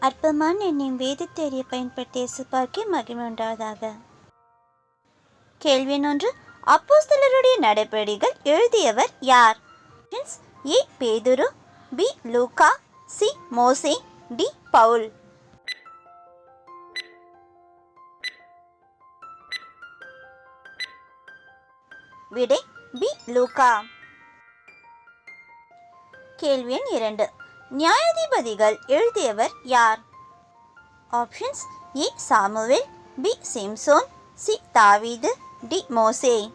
அற்பமான என்னும் வேதத்தேரியை பயன்படுத்திய சுப்பாக்கி மகிமை உண்டாவதாக. கேள்வி ஒன்று. அப்போஸ்தலருடைய நடபடிகள் எழுதியவர் யார்? ஏ. பேதுரு. பி. லூகா. சி. மோசே. டி. பவுல். விடை. பி. லூகா. கேள்வி எண் இரண்டு. நியாயாதிபதிகள் எழுதியவர் யார்? Options A Samuel B Samson C தாவீது டி மோசே.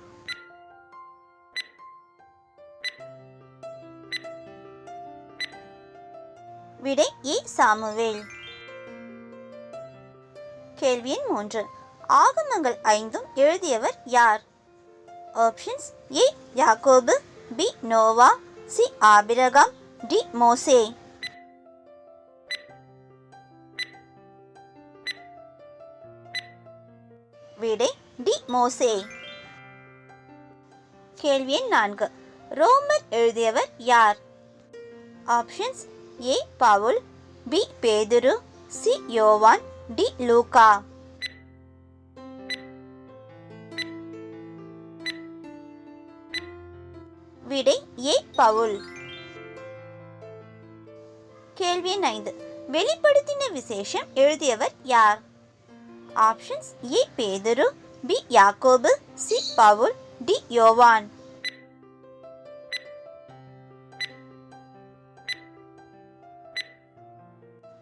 விடை ஏ சாமுவேல். கேள்வி எண் மூன்று. ஆகமங்கள் ஐந்தும் எழுதியவர் யார்? ஆப்ஷன்ஸ் ஏ யாக்கோபு பி நோவா சி ஆபிரகாம் டி மோசே. விடை டி மோசே. கேள்வி எண் நான்கு. ரோமர் எழுதியவர் யார்? Options A. பவுல் பி. பேதுரு சி. யோவான் டி. லூகா. விடை ஏ. பவுல். கேள்வி ஐந்து. வெளிப்படுத்தின விசேஷம் எழுதியவர் யார்? ஆப்ஷன்ஸ் ஏ பேதுரு பி யாக்கோபு சி பவுல் டி யோவான்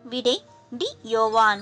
விடை டி யோவான்